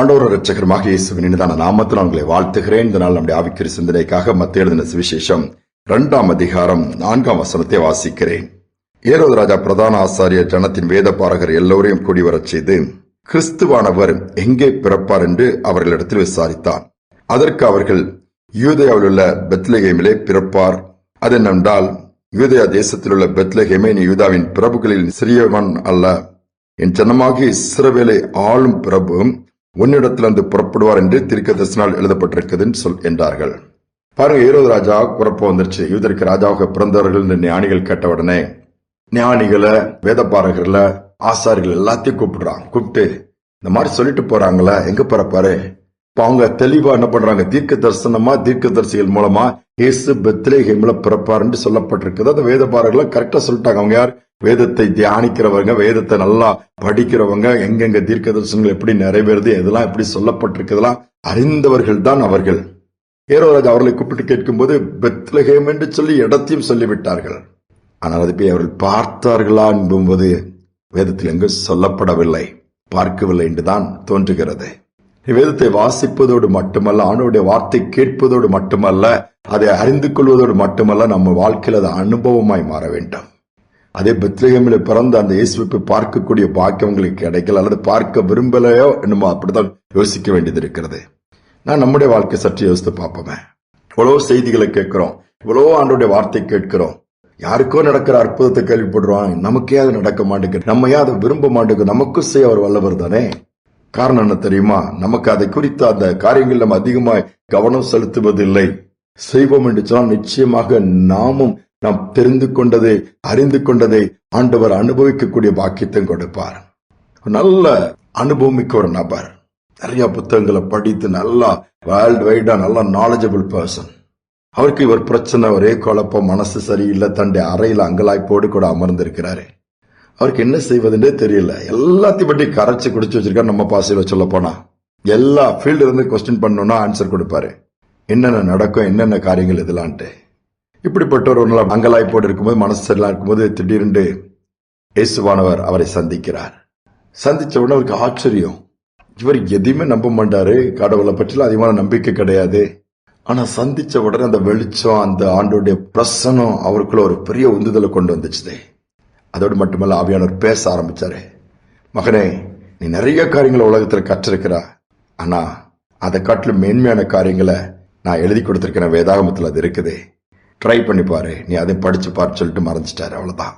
ஆண்டோர ரட்சகரமாக இயேசுவின் இனிதான நாமத்தில் உங்களை வாழ்த்துகிறேன். இந்த நாள் நம்முடைய ஆவிக்கிற சிந்தனைக்காக மத்திய எழுதின சுவிசேஷம் இரண்டாம் அதிகாரம் நான்காம் வசனத்தை வாசிக்கிறேன். ஏரோது ராஜா பிரதான ஆசாரியர் ஜனத்தின் வேத பாரகர் எல்லோரையும் கூடி வரச் செய்து கிறிஸ்துவானவர் எங்கே பிறப்பார்? என்று அவர்களிடத்தில் விசாரித்தான். அதற்கு அவர்கள் யூதயாவில் உள்ள பெத்லகேமிலே பிறப்பார். அது என்னென்றால் யூதயா தேசத்தில் உள்ள பெத்லகேமே நீ யூதாவின் பிரபுகளில் சிறியவன் அல்ல. என் ஜனமாகி இஸ்ரவேலை ஆளும் உன்னிடத்திலிருந்து புறப்படுவார் என்று திருக்க தரிசனால் எழுதப்பட்டிருக்குதுன்னு சொல் என்றார்கள். பாருங்க ஈரோது ராஜா குறப்ப வந்துருச்சு. யூதருக்கு ராஜாவுக்கு பிறந்தவர்கள் என்று ஞானிகள் கேட்ட உடனே ஞானிகளை வேதப்பாரகர்ல ஆசாரிகள் எல்லாத்தையும் கூப்பிடுறான். கூப்பிட்டு இந்த மாதிரி சொல்லிட்டு போறாங்களா எங்க பிறப்பாரு? இப்ப அவங்க தெளிவா என்ன பண்றாங்க? தீர்க்க தரிசனமா தீர்க்க தரிசிகள் மூலமா இயேசு பெத்லேஹேம்ல பிறப்பாருன்னு சொல்லப்பட்டிருக்குது. அந்த வேதப்பாரர்களை கரெக்டா சொல்லிட்டாங்க. அவங்க யார்? வேதத்தை தியானிக்கிறவங்க வேதத்தை நல்லா படிக்கிறவங்க எங்கெங்க தீர்க்க தரிசனங்கள் எப்படி நிறைவேறுது எதெல்லாம் எப்படி சொல்லப்பட்டிருக்குதெல்லாம் அறிந்தவர்கள் தான் அவர்கள். ஏரோராஜ் அவர்களை கூப்பிட்டு கேட்கும்போது பெத்லகேம் என்று சொல்லி இடத்தையும் சொல்லிவிட்டார்கள். ஆனால் அது போய் அவர்கள் பார்த்தார்களா என்பது வேதத்தில் எங்கு சொல்லப்படவில்லை பார்க்கவில்லை என்றுதான் தோன்றுகிறது. வேதத்தை வாசிப்பதோடு மட்டுமல்ல ஆண்டோடைய வார்த்தை கேட்பதோடு மட்டுமல்ல அதை அறிந்து கொள்வதோடு மட்டுமல்ல நம்ம வாழ்க்கையில் அது அனுபவமாய் மாற வேண்டும். அதே பெத்லகேமில் பிறந்த அந்த இயேசுவை பார்க்கக்கூடிய பாக்கியம் உங்களுக்கு கிடைக்கல அல்லது பார்க்க விரும்பலையோ என்னமோ அப்படித்தான் யோசிக்க வேண்டியது இருக்கிறது. நான் நம்முடைய வாழ்க்கை சற்று யோசித்து பார்ப்போமே. இவ்வளவு செய்திகளை கேட்கிறோம். இவ்வளவு ஆண்டோடைய வார்த்தை கேட்கிறோம். யாருக்கோ நடக்கிற அற்புதத்தை கேள்விப்படுறோம். நமக்கே அது நடக்க மாட்டேங்குது. நம்ம ஏன் அதை விரும்ப மாட்டேங்குது? நமக்கும் செய்ய அவர் வல்லவர் தானே? காரணம் என்ன தெரியுமா? நமக்கு அதை குறித்த அந்த காரியங்கள் நம்ம அதிகமாய் கவனம் செலுத்துவதில்லை. செய்வோம் என்று சொன்னால் நிச்சயமாக நாமும் நாம் தெரிந்து கொண்டதை அறிந்து கொண்டதை ஆண்டவர் அனுபவிக்கக்கூடிய பாக்கியத்தை கொடுப்பார். நல்ல அனுபவமிக்க ஒரு நபர். நிறைய புத்தகங்களை படித்து நல்லா வேர்ல்டு வைடா நல்லா நாலேஜபிள் பர்சன் அவருக்கு இவர் பிரச்சனை ஒரே குழப்பம் மனசு சரியில்லை தன்னுடைய அறையில் அங்கலாய்ப்போடு கூட அமர்ந்திருக்கிறாரு. அவருக்கு என்ன செய்வதுன்றே தெரியல. எல்லாத்தையும் பற்றி கரைச்சி குடிச்சு வச்சிருக்காரு நம்ம பாசையில் சொல்ல போனா எல்லா ஃபீல்டு இருந்து கொஸ்டின் பண்ணோன்னா ஆன்சர் கொடுப்பாரு. என்னென்ன நடக்கும் என்னென்ன காரியங்கள் இதெல்லான்ட்டு. இப்படிப்பட்ட ஒரு நாள் அங்கலாய்ப்போடு இருக்கும்போது மனசு சரியில்லாம் இருக்கும்போது திடீரென்று இயேசுவானவர் அவரை சந்திக்கிறார். சந்திச்ச உடனே அவருக்கு ஆச்சரியம். இவர் எதையுமே நம்ப மாட்டாரு. கடவுளை பற்றிலாம் அதிகமான நம்பிக்கை கிடையாது. ஆனா சந்திச்ச உடனே அந்த வெளிச்சம் அந்த ஆண்டோடைய பிரசனம் அவருக்குள்ள ஒரு பெரிய உந்துதலை கொண்டு வந்துச்சு அதோடு மட்டுமல்ல ஆவியானவர் பேச ஆரம்பிச்சாரு. மகனே நீ நிறைய காரியங்களை உலகத்தில் கற்றிருக்கிறா. ஆனா அதை காட்டிலும் மேன்மையான காரியங்களை நான் எழுதி கொடுத்திருக்கிறேன். வேதாகமத்தில் அது இருக்குது. ட்ரை பண்ணி பாரு. நீ அதை படிச்சு பாரு சொல்லிட்டு மறைஞ்சிட்டாரு அவ்வளவுதான்.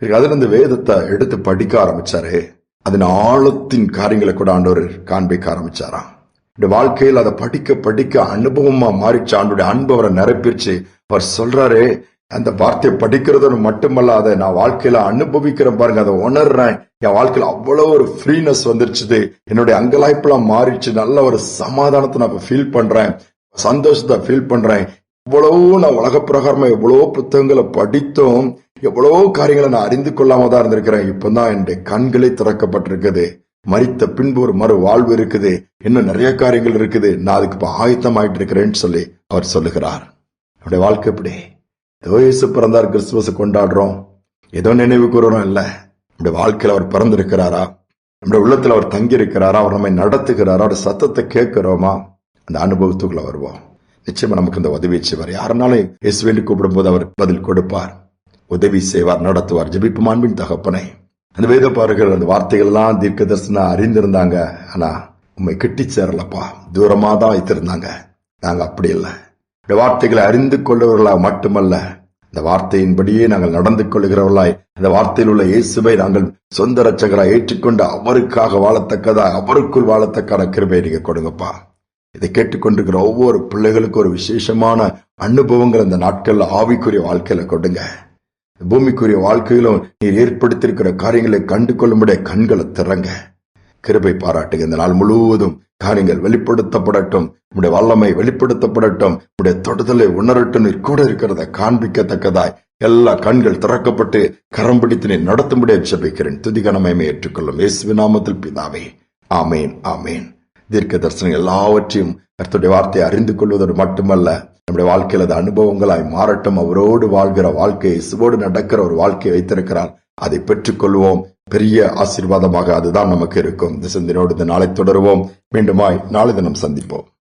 அதுல இருந்து வேதத்தை எடுத்து படிக்க ஆரம்பிச்சாரு. அதன் ஆழத்தின் காரியங்களை கூட ஆண்டவர் காண்பிக்க ஆரம்பிச்சாராம். இந்த வாழ்க்கையில் அதை படிக்க படிக்க அனுபவமா மாறிச்சு. ஆண்டுடைய அன்பு அவரை நிரப்பிருச்சு. அவர் சொல்றாரு அந்த வார்த்தையை படிக்கிறதோடு மட்டுமல்ல அதை நான் வாழ்க்கையில அனுபவிக்கிறேன் பாருங்க அதை உணர்றேன். என் வாழ்க்கையில அவ்வளவு ஒரு ஃப்ரீனஸ் வந்துருச்சுது. என்னுடைய அங்கலாய்ப்பெல்லாம் மாறிடுச்சு நல்ல ஒரு சமாதானத்தை நான் ஃபீல் பண்றேன். சந்தோஷத்தை ஃபீல் பண்றேன். இவ்வளவு நான் உலக பிரகாரமா எவ்வளவோ புத்தகங்களை படித்தும் எவ்வளவோ காரியங்களை நான் அறிந்து கொள்ளாம தான் இருந்திருக்கிறேன். இப்பதான் என்னுடைய கண்களே திறக்கப்பட்டிருக்குது. மறித்த பின்பு ஒரு மறு வாழ்வு இருக்குது. இன்னும் நிறைய காரியங்கள் இருக்குது. நான் அதுக்கு இப்ப ஆயத்தம் ஆயிட்டு இருக்கிறேன்னு சொல்லி அவர் சொல்லுகிறார். நம்முடைய வாழ்க்கை எப்படி? ஏதோ இயேசு பிறந்தார் கிறிஸ்துமஸ் கொண்டாடுறோம். ஏதோ நினைவு கூறுறோம் இல்ல. நம்முடைய வாழ்க்கையில் அவர் பிறந்திருக்கிறாரா? நம்முடைய உள்ளத்தில் அவர் தங்கி இருக்கிறாரா அவர் நம்மை நடத்துகிறாரா? அவர் சத்தத்தை கேட்கிறோமா? அந்த அனுபவத்துக்குள்ள வருவோம். நிச்சயமா நமக்கு இந்த உதவி செய்வார். யாருனாலும் இயேசுவேண்டு கூப்பிடும் போது அவர் பதில் கொடுப்பார். உதவி செய்வார் நடத்துவார். ஜபிப்பு மாண்பின் தகப்பனை. அந்த வேத பாருகள் அந்த வார்த்தைகள் எல்லாம் தீர்க்க தரிசனம் அறிந்திருந்தாங்க. ஆனா உண்மை கிட்டி சேரலப்பா. தூரமா தான் வைத்திருந்தாங்க. நாங்க அப்படி இல்லை. இந்த வார்த்தைகளை அறிந்து கொள்ளுவர்களா மட்டுமல்ல இந்த வார்த்தையின்படியே நாங்கள் நடந்து கொள்கிறவர்களாய் அந்த வார்த்தையில் உள்ள இயேசுவை நாங்கள் சொந்த ரச்சகராய் ஏற்றுக்கொண்டு அவருக்காக வாழத்தக்கதா அவருக்குள் வாழத்தக்கான கிருபை நீங்க கொடுங்கப்பா. இதை கேட்டுக்கொண்டிருக்கிற ஒவ்வொரு பிள்ளைகளுக்கும் ஒரு விசேஷமான அனுபவங்கள் அந்த நாட்கள்ல ஆவிக்குரிய வாழ்க்கையில கொடுங்க. பூமிக்குரிய வாழ்க்கையிலும் நீர் ஏற்படுத்தியிருக்கிற காரியங்களை கண்டு கொள்ளும்படிய கண்களை திறங்க. கிருபை பாராட்டுங்க இந்த நாள் முழுவதும் காரியங்கள் வெளிப்படுத்தப்படட்டும். உடைய வல்லமை வெளிப்படுத்தப்படட்டும். உடைய தொடுதலை உணரட்டும். நீர் கூட இருக்கிறத காண்பிக்கத்தக்கதாய் எல்லா கண்கள் திறக்கப்பட்டு கரம் பிடித்து நீ நடத்தும்படியே ஜபிக்கிறேன். துதிகனமையை ஏற்றுக்கொள்ளும் இயேசு நாமத்தில் பிதாவே. ஆமேன் ஆமேன். தீர்க்க தரிசனம் எல்லாவற்றையும் கர்த்தருடைய வார்த்தையை அறிந்து கொள்வதோடு மட்டுமல்ல நம்முடைய வாழ்க்கையில் அது அனுபவங்களாய் மாறட்டும். அவரோடு வாழ்கிற வாழ்க்கையை இசுவோடு நடக்கிற ஒரு வாழ்க்கையை வைத்திருக்கிறார். அதை பெற்றுக்கொள்வோம். பெரிய ஆசீர்வாதமாக அதுதான் நமக்கு இருக்கும். இந்த சிந்தனையோடு இந்த நாளை தொடருவோம். மீண்டுமாய் நாளை தினம் சந்திப்போம்.